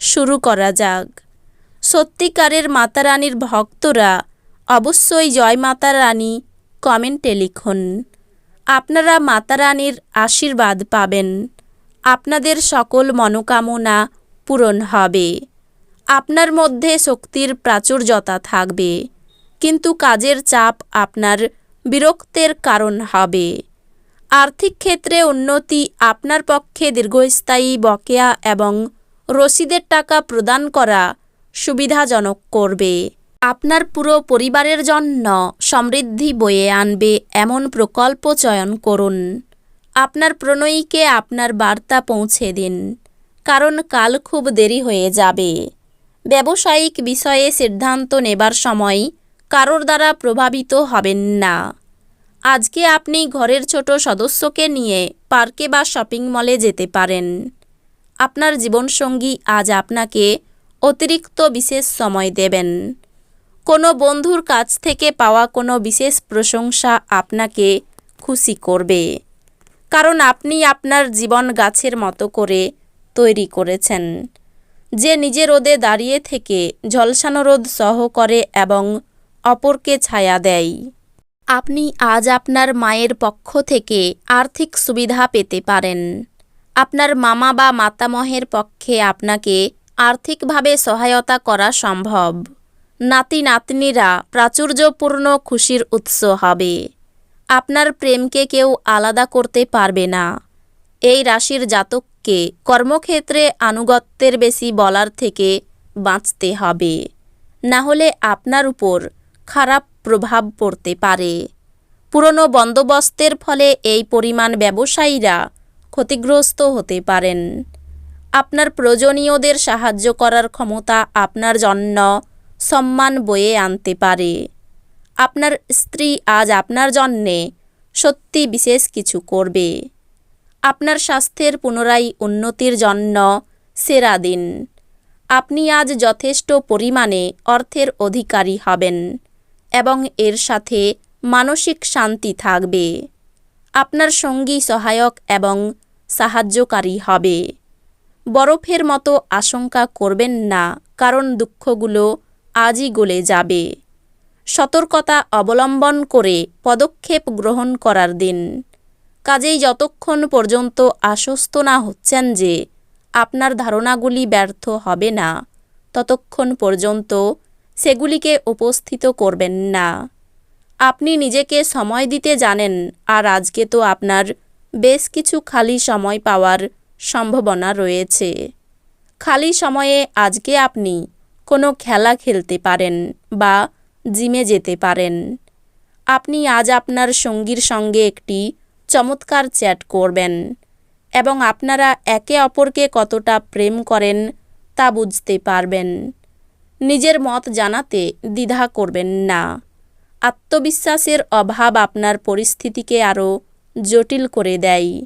শুরু করা যাক। সত্যিকারের মাতা রানীর ভক্তরা অবশ্যই জয় মাতা রানী কমেন্টে লিখুন। আপনারা মাতা রানীর আশীর্বাদ পাবেন। আপনাদের সকল মনোকামনা পূরণ হবে। আপনার মধ্যে শক্তির প্রাচুর্যতা থাকবে। কিন্তু কাজের চাপ আপনার বিরক্তের কারণ হবে। আর্থিক ক্ষেত্রে উন্নতি আপনার পক্ষে দীর্ঘস্থায়ী বকেয়া এবং রসিদের টাকা প্রদান করা সুবিধাজনক করবে। আপনার পুরো পরিবারের জন্য সমৃদ্ধি বয়ে আনবে এমন প্রকল্প চয়ন করুন। আপনার প্রণয়ীকে আপনার বার্তা পৌঁছে দিন, কারণ কাল খুব দেরি হয়ে যাবে। ব্যবসায়িক বিষয়ে সিদ্ধান্ত নেবার সময় কারোর দ্বারা প্রভাবিত হবেন না। আজকে আপনি ঘরের ছোট সদস্যকে নিয়ে পার্কে বা শপিং মলে যেতে পারেন। আপনার জীবনসঙ্গী আজ আপনাকে অতিরিক্ত বিশেষ সময় দেবেন। কোনো বন্ধুর কাছ থেকে পাওয়া কোনো বিশেষ প্রশংসা আপনাকে খুশি করবে। কারণ আপনি আপনার জীবন গাছের মতো করে তৈরি করেছেন। যে নিজে রোদে দাঁড়িয়ে থেকে ঝলসানো রোদ সহ করে এবং অপরকে ছায়া দেয়। আপনি আজ আপনার মায়ের পক্ষ থেকে আর্থিক সুবিধা পেতে পারেন। আপনার মামা বা মাতামহের পক্ষে আপনাকে আর্থিকভাবে সহায়তা করা সম্ভব। নাতি নাতনিরা প্রাচুর্যপূর্ণ খুশির উৎস হবে। আপনার প্রেমকে কেউ আলাদা করতে পারবে না। এই রাশির জাতককে কর্মক্ষেত্রে আনুগত্যের বেশি বলার থেকে বাঁচতে হবে। না হলে আপনার উপর খারাপ প্রভাব পড়তে পারে। পুরনো বন্দোবস্তের ফলে এই পরিমাণ ব্যবসায়ীরা ক্ষতিগ্রস্ত হতে পারেন। আপনার প্রয়োজনীয়দের সাহায্য করার ক্ষমতা আপনার জন্য সম্মান বয়ে আনতে পারে। আপনার স্ত্রী আজ আপনার জন্যে সত্যি বিশেষ কিছু করবে। আপনার স্বাস্থ্যের পুনরায় উন্নতির জন্য সেরা দিন। আপনি আজ যথেষ্ট পরিমাণে অর্থের অধিকারী হবেন এবং এর সাথে মানসিক শান্তি থাকবে। আপনার সঙ্গী সহায়ক এবং সাহায্যকারী হবে। বরফের মতো আশঙ্কা করবেন না, কারণ দুঃখগুলো আজই গলে যাবে। সতর্কতা অবলম্বন করে পদক্ষেপ গ্রহণ করার দিন। কাজেই যতক্ষণ পর্যন্ত আশ্বস্ত না হচ্ছেন যে আপনার ধারণাগুলি ব্যর্থ হবে না, ততক্ষণ পর্যন্ত সেগুলিকে উপস্থিত করবেন না। আপনি নিজেকে সময় দিতে জানেন, আর আজকে তো আপনার বেশ কিছু খালি সময় পাওয়ার সম্ভাবনা রয়েছে। খালি সময়ে আজকে আপনি কোনো খেলা খেলতে পারেন বা জিমে যেতে পারেন। আপনি আজ আপনার সঙ্গীর সঙ্গে একটি চমৎকার চ্যাট করবেন এবং আপনারা একে অপরকে কতটা প্রেম করেন তা বুঝতে পারবেন। নিজের মত জানাতে দ্বিধা করবেন না। আত্মবিশ্বাসের অভাব আপনার পরিস্থিতিকে আরও জটিল করে দেয়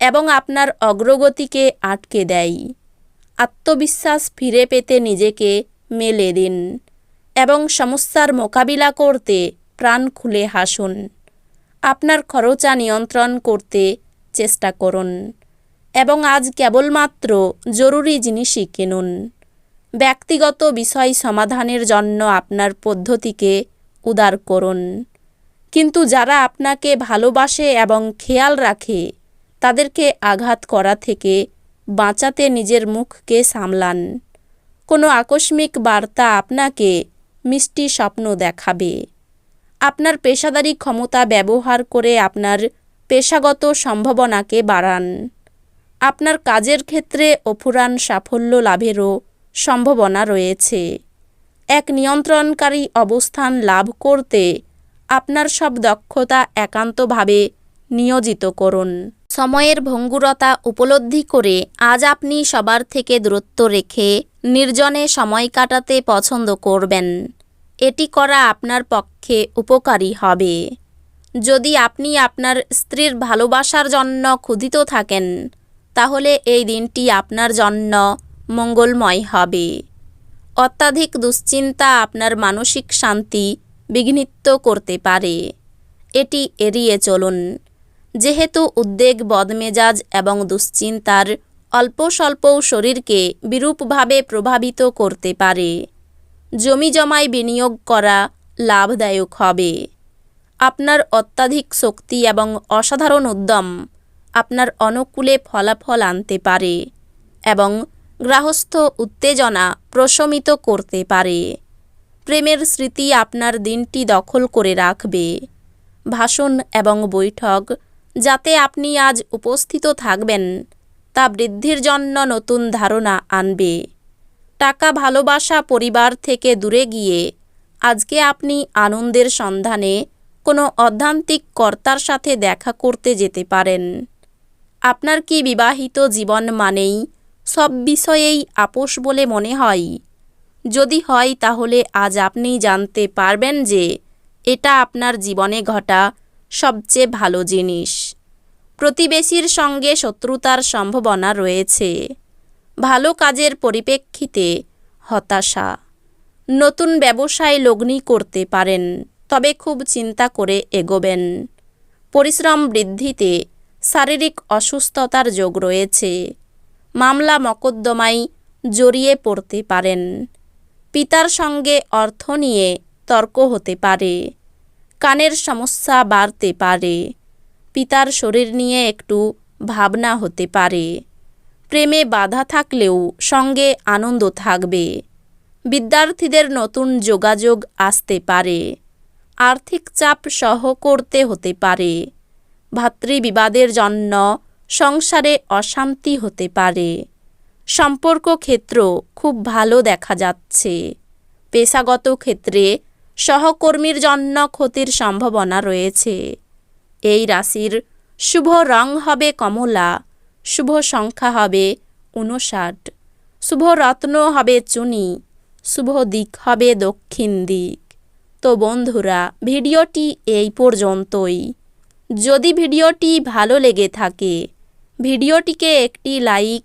এবং আপনার অগ্রগতিকে আটকে দেয়। আত্মবিশ্বাস ফিরে পেতে নিজেকে মেলে দিন এবং সমস্যার মোকাবিলা করতে প্রাণ খুলে হাসুন। আপনার খরচা নিয়ন্ত্রণ করতে চেষ্টা করুন এবং আজ কেবলমাত্র জরুরি জিনিসই কিনুন। ব্যক্তিগত বিষয় সমাধানের জন্য আপনার পদ্ধতিকে উদার করুন। কিন্তু যারা আপনাকে ভালোবাসে এবং খেয়াল রাখে, তাদেরকে আঘাত করা থেকে বাঁচাতে নিজের মুখকে সামলান। কোনো আকস্মিক বার্তা আপনাকে মিষ্টি স্বপ্ন দেখাবে। আপনার পেশাদারি ক্ষমতা ব্যবহার করে আপনার পেশাগত সম্ভাবনাকে বাড়ান। আপনার কাজের ক্ষেত্রে অফুরান সাফল্য লাভেরও সম্ভাবনা রয়েছে। এক নিয়ন্ত্রণকারী অবস্থান লাভ করতে আপনার সব দক্ষতা একান্তভাবে নিয়োজিত করুন। সময়ের ভঙ্গুরতা উপলব্ধি করে আজ আপনি সবার থেকে দূরত্ব রেখে নির্জনে সময় কাটাতে পছন্দ করবেন। এটি করা আপনার পক্ষে উপকারী হবে। যদি আপনি আপনার স্ত্রীর ভালোবাসার জন্য ক্ষুধিত থাকেন, তাহলে এই দিনটি আপনার জন্য মঙ্গলময় হবে। অত্যাধিক দুশ্চিন্তা আপনার মানসিক শান্তি বিঘ্নিত করতে পারে। এটি এড়িয়ে চলুন। যেহেতু উদ্বেগ, বদমেজাজ এবং দুশ্চিন্তার অল্প স্বল্পও শরীরকে বিরূপভাবে প্রভাবিত করতে পারে। জমি জমায় বিনিয়োগ করা লাভদায়ক হবে। আপনার অত্যাধিক শক্তি এবং অসাধারণ উদ্যম আপনার অনুকূলে ফলাফল আনতে পারে এবং গ্রাহস্থ উত্তেজনা প্রশমিত করতে পারে। প্রেমের স্মৃতি আপনার দিনটি দখল করে রাখবে। ভাষণ এবং বৈঠক, যাতে আপনি আজ উপস্থিত থাকবেন, তা বৃদ্ধির জন্য নতুন ধারণা আনবে। টাকা ভালোবাসা পরিবার থেকে দূরে গিয়ে, আজকে আপনি আনন্দের সন্ধানে কোনো অধ্যান্তিক কর্তার সাথে দেখা করতে যেতে পারেন। আপনার কি বিবাহিত জীবন মানেই সব বিষয়েই আপোষ বলে মনে হয়? যদি হয় তাহলে আজ আপনি জানতে পারবেন যে এটা আপনার জীবনে ঘটা সবচেয়ে ভালো জিনিস। প্রতিবেশীর সঙ্গে শত্রুতার সম্ভাবনা রয়েছে। ভালো কাজের পরিপ্রেক্ষিতে হতাশা। নতুন ব্যবসায় লগ্নি করতে পারেন, তবে খুব চিন্তা করে এগোবেন। পরিশ্রম বৃদ্ধিতে শারীরিক অসুস্থতার যোগ রয়েছে। মামলা মকদ্দমায় জড়িয়ে পড়তে পারেন। পিতার সঙ্গে অর্থ নিয়ে তর্ক হতে পারে। কানের সমস্যা বাড়তে পারে। পিতার শরীর নিয়ে একটু ভাবনা হতে পারে। প্রেমে বাধা থাকলেও সঙ্গে আনন্দ থাকবে। বিদ্যার্থীদের নতুন যোগাযোগ আসতে পারে। আর্থিক চাপ সহ করতে হতে পারে। ভাতৃবিবাদের জন্য সংসারে অশান্তি হতে পারে। সম্পর্ক ক্ষেত্র খুব ভালো দেখা যাচ্ছে। পেশাগত ক্ষেত্রে সহকর্মীর জন্য ক্ষতির সম্ভাবনা রয়েছে। এই রাশির শুভ রং হবে কমলা, শুভ সংখ্যা হবে উনষাট শুভ রত্ন হবে চুনি, শুভ দিক হবে দক্ষিণ দিক। তো বন্ধুরা, ভিডিওটি এই পর্যন্তই। যদি ভিডিওটি ভালো লেগে থাকে, ভিডিওটিকে একটি লাইক